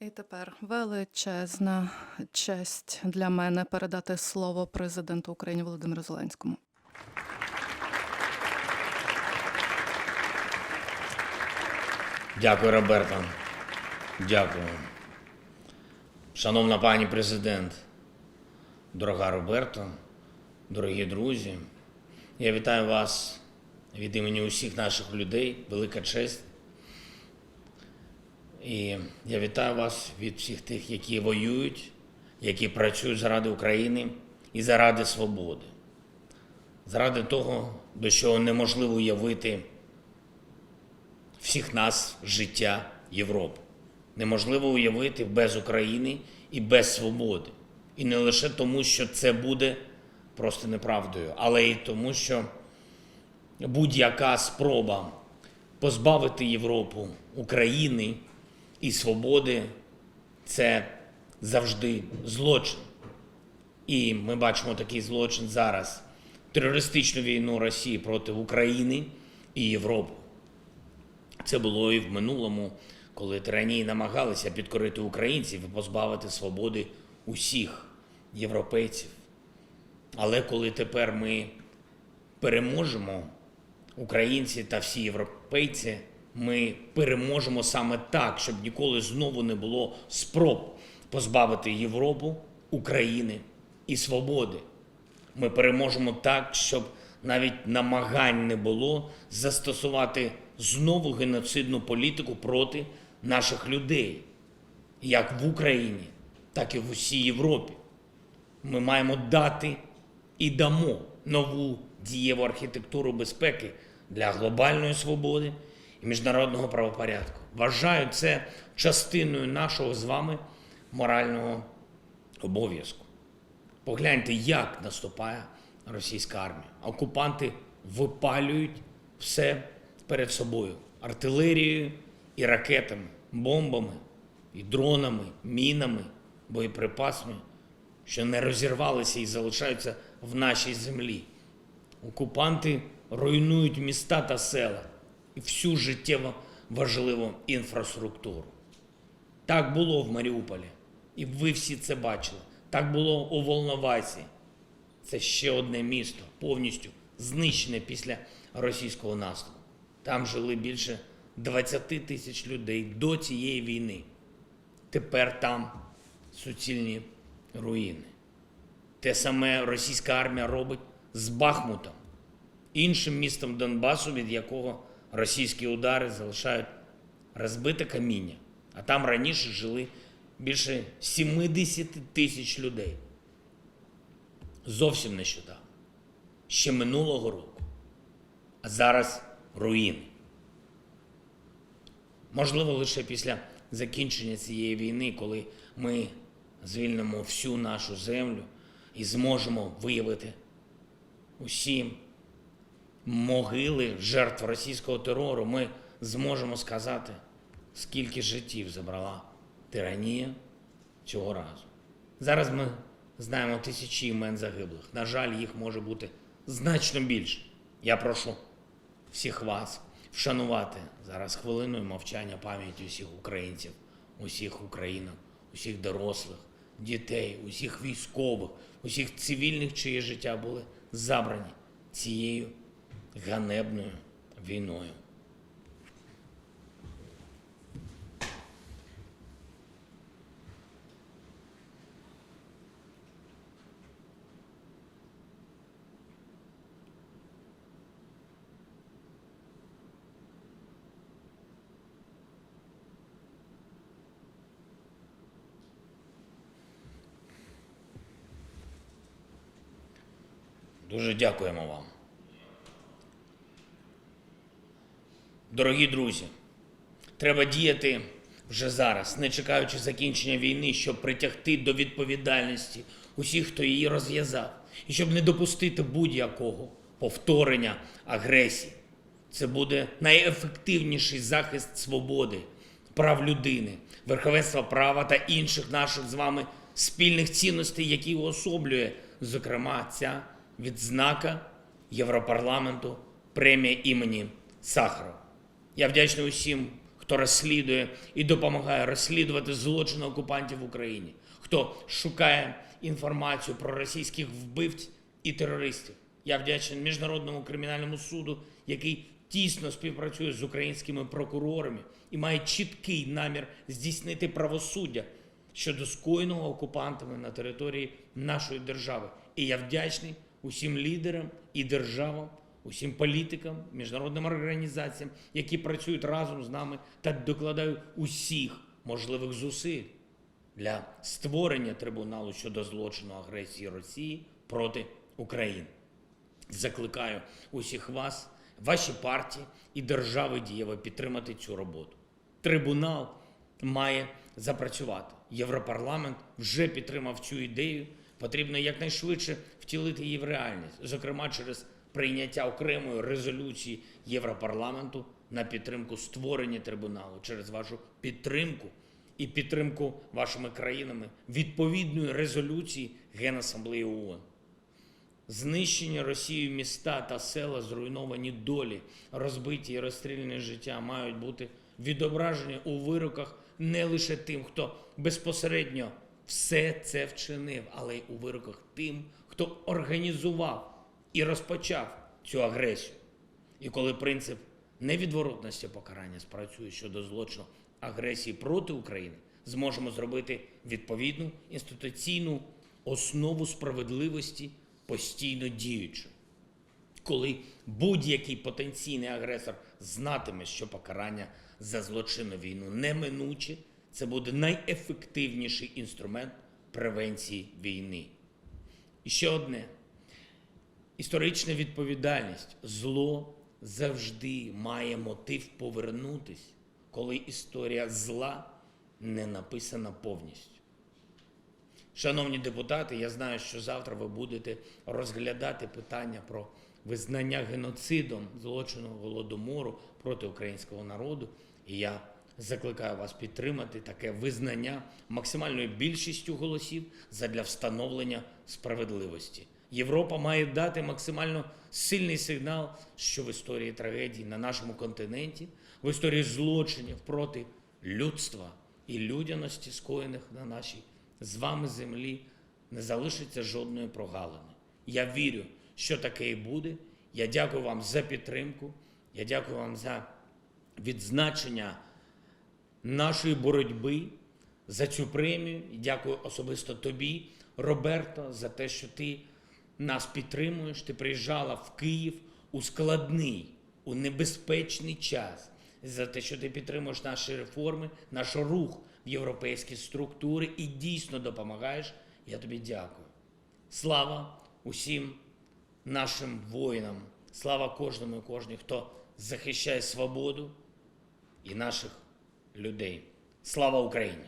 І тепер величезна честь для мене передати слово президенту України Володимиру Зеленському. Дякую, Роберто. Дякую. Шановна пані президент, дорога Роберто, дорогі друзі, я вітаю вас від імені усіх наших людей. Велика честь. І я вітаю вас від всіх тих, які воюють, які працюють заради України і заради свободи, заради того, до чого неможливо уявити всіх нас життя Європи. Неможливо уявити без України і без свободи. І не лише тому, що це буде просто неправдою, але й тому, що будь-яка спроба позбавити Європу України і свободи це завжди злочин. І ми бачимо такий злочин зараз терористичну війну Росії проти України і Європи. Це було і в минулому, коли тиранії намагалися підкорити українців і позбавити свободи усіх європейців. Але коли тепер ми переможемо, українці та всі європейці, ми переможемо саме так, щоб ніколи знову не було спроб позбавити Європу, України і свободи. Ми переможемо так, щоб навіть намагань не було застосувати знову геноцидну політику проти наших людей, як в Україні, так і в усій Європі. Ми маємо дати і дамо нову дієву архітектуру безпеки для глобальної свободи і міжнародного правопорядку. Вважаю це частиною нашого з вами морального обов'язку. Погляньте, як наступає російська армія. Окупанти випалюють все перед собою артилерією і ракетами, бомбами, і дронами, мінами, боєприпасами, що не розірвалися і залишаються в нашій землі. Окупанти руйнують міста та села всю життєво важливу інфраструктуру. Так було в Маріуполі, і ви всі це бачили. Так було у Волновасі. Це ще одне місто, повністю знищене після російського наступу. Там жили більше 20 тисяч людей до цієї війни. Тепер там суцільні руїни. Те саме російська армія робить з Бахмутом, іншим містом Донбасу, від якого російські удари залишають розбите каміння. А там раніше жили більше 70 тисяч людей. Зовсім нещодавно, ще минулого року. А зараз руїни. Можливо, лише після закінчення цієї війни, коли ми звільнимо всю нашу землю і зможемо виявити усі могили жертв російського терору, ми зможемо сказати, скільки життів забрала тиранія цього разу. Зараз ми знаємо тисячі імен загиблих. На жаль, їх може бути значно більше. Я прошу всіх вас вшанувати зараз хвилиною мовчання пам'яті усіх українців, усіх українок, усіх дорослих, дітей, усіх військових, усіх цивільних, чиї життя були забрані цією ганебною війною. Дуже дякуємо вам. Дорогі друзі, треба діяти вже зараз, не чекаючи закінчення війни, щоб притягти до відповідальності усіх, хто її розв'язав, і щоб не допустити будь-якого повторення агресії. Це буде найефективніший захист свободи, прав людини, верховенства права та інших наших з вами спільних цінностей, які уособлює, зокрема, ця відзнака Європарламенту, премія імені Сахарова. Я вдячний усім, хто розслідує і допомагає розслідувати злочини окупантів в Україні, хто шукає інформацію про російських вбивць і терористів. Я вдячний Міжнародному кримінальному суду, який тісно співпрацює з українськими прокурорами і має чіткий намір здійснити правосуддя щодо скоєного окупантами на території нашої держави. І я вдячний усім лідерам і державам, усім політикам, міжнародним організаціям, які працюють разом з нами та докладають усіх можливих зусиль для створення трибуналу щодо злочину агресії Росії проти України. Закликаю усіх вас, ваші партії і держави дієво підтримати цю роботу. Трибунал має запрацювати. Європарламент вже підтримав цю ідею. Потрібно якнайшвидше втілити її в реальність, зокрема через прийняття окремої резолюції Європарламенту на підтримку створення трибуналу через вашу підтримку і підтримку вашими країнами відповідної резолюції Генасамблеї ООН. Знищені Росією міста та села, зруйновані долі, розбиті і розстріляні життя мають бути відображені у вироках не лише тим, хто безпосередньо все це вчинив, але й у вироках тим, хто організував і розпочав цю агресію. І коли принцип невідворотності покарання спрацює щодо злочину агресії проти України, зможемо зробити відповідну інституційну основу справедливості постійно діючу. Коли будь-який потенційний агресор знатиме, що покарання за злочинну війну неминуче, це буде найефективніший інструмент превенції війни. І ще одне історична відповідальність. Зло завжди має мотив повернутись, коли історія зла не написана повністю. Шановні депутати, я знаю, що завтра ви будете розглядати питання про визнання геноцидом злочину голодомору проти українського народу. І я закликаю вас підтримати таке визнання максимальною більшістю голосів задля встановлення справедливості. Європа має дати максимально сильний сигнал, що в історії трагедій на нашому континенті, в історії злочинів проти людства і людяності, скоєних на нашій з вами землі, не залишиться жодної прогалини. Я вірю, що таке і буде. Я дякую вам за підтримку. Я дякую вам за відзначення нашої боротьби за цю премію. І дякую особисто тобі, Роберто, за те, що ти нас підтримуєш. Ти приїжджала в Київ у складний, у небезпечний час. За те, що ти підтримуєш наші реформи, наш рух в європейські структури і дійсно допомагаєш. Я тобі дякую. Слава усім нашим воїнам, слава кожному і кожній, хто захищає свободу і наших людей. Слава Україні!